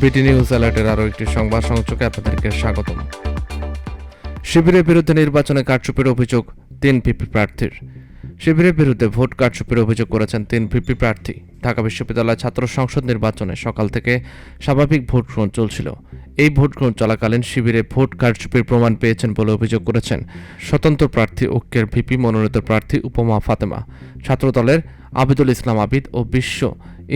বিটি নিউজ অ্যালার্টের আরও একটি সংবাদ সংযোগে আপনাদেরকে স্বাগতম। শিবিরের বিরুদ্ধে নির্বাচনে কারচুপের অভিযোগ তিন ভিপি প্রার্থীর। শিবিরের বিরুদ্ধে ভোট কারচুপের অভিযোগ করেছেন তিন ভিপি প্রার্থী। ঢাকা বিশ্ববিদ্যালয় ছাত্র সংসদ নির্বাচনে সকাল থেকে স্বাভাবিক ভোট গ্রহণ চলছিল। এই ভোট গ্রহণ চলাকালীন শিবিরে ভোট কারচুপির প্রমাণ পেয়েছেন বলে অভিযোগ করেছেন স্বতন্ত্র প্রার্থী ঐক্যের ভিপি মনোনীত প্রার্থী উপমা ফাতেমা। ছাত্রদলের আবিদুল ইসলাম আবিদ ও বিশ্ব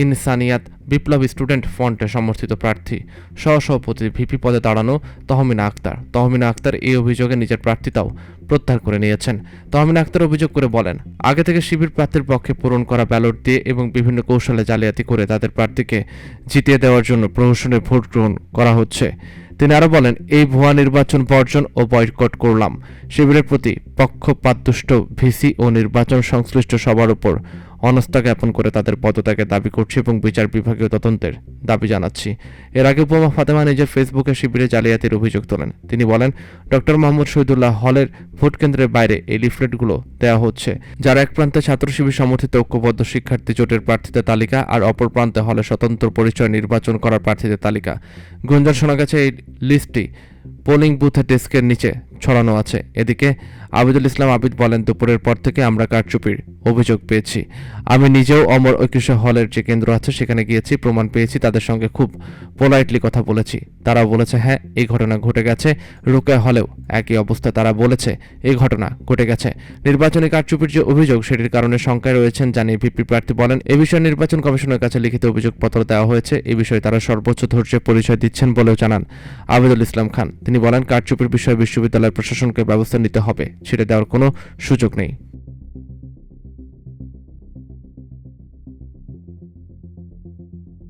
ইনসানিয়াত বিপ্লবী স্টুডেন্ট ফ্রন্টে সমর্থিত প্রার্থী সহসভাপতি ভিপি পদে দাঁড়ানো তহমিনা আক্তার। তহমিনা আক্তার এই অভিযোগে নিজের প্রার্থিতাও প্রত্যাহার করে নিয়েছেন। তহমিনা আক্তার অভিযোগ করে বলেন, আগে থেকে শিবির প্রার্থীর পক্ষে পূরণ করা ব্যালট দিয়ে এবং বিভিন্ন কৌশলে জালিয়াতি করে তাদের প্রার্থীকে জিতিয়ে দেওয়ার জন্য প্রহসনে ভোট গ্রহণ করা হচ্ছে। তিনি আরও বলেন, এই ভুয়া নির্বাচন বর্জন ও বয়কট করলাম। শিবিরের প্রতি পক্ষপাতদুষ্ট ভিসি ও নির্বাচন সংশ্লিষ্ট সবার উপর অনাস্থা জ্ঞাপন করে তাদের পদত্যাগের দাবি করছি এবং বিচার বিভাগীয় তদন্তের দাবি জানাচ্ছি। এর আগে উপমা ফাতেমা নিজের ফেসবুকে শিবিরে জালিয়াতির অভিযোগ তোলেন। তিনি বলেন, ডক্টর মোহাম্মদ শহীদুল্লাহ হলের ভোট কেন্দ্রের বাইরে এই লিফলেটগুলো দেওয়া হচ্ছে, যারা এক প্রান্তে ছাত্র শিবির সমর্থিত ঐক্যবদ্ধ শিক্ষার্থী জোটের প্রার্থীদের তালিকা আর অপর প্রান্তে হলে স্বতন্ত্র পরিচয় নির্বাচন করার প্রার্থীদের তালিকা। গুঞ্জন শোনা গেছে, এই লিস্টটি পোলিং বুথের ডেস্কের নিচে ছড়ানো আছে। এদিকে আবিদুল ইসলাম আবিদ বলেন, দুপুরের পর থেকে আমরা কারচুপির অভিযোগ পেয়েছি। আমি নিজেও অমর ঐক্যশ হলের যে কেন্দ্র আছে, সেখানে গিয়েছি, প্রমাণ পেয়েছি, তাদের সঙ্গে খুব পোলাইটলি কথা বলেছি। তারাও বলেছে হ্যাঁ এই ঘটনা ঘটে গেছে। রুকায় হলেও একই অবস্থা তারা বলেছে, এই ঘটনা ঘটে গেছে। নির্বাচনী কারচুপির যে অভিযোগ, সেটির কারণে শঙ্কায় রয়েছেন জানিয়ে ভিপি প্রার্থী বলেন, এ বিষয়ে নির্বাচন কমিশনের কাছে লিখিত অভিযোগপত্র দেওয়া হয়েছে। এ বিষয়ে তারা সর্বোচ্চ ধৈর্যের পরিচয় দিচ্ছেন বলেও জানান আবিদুল ইসলাম খান। তিনি বলেন, কারচুপির বিষয়ে বিশ্ববিদ্যালয় প্রশাসনকে ব্যবস্থা নিতে হবে ছেড়ে দেওয়ার কোনো সুযোগ নেই।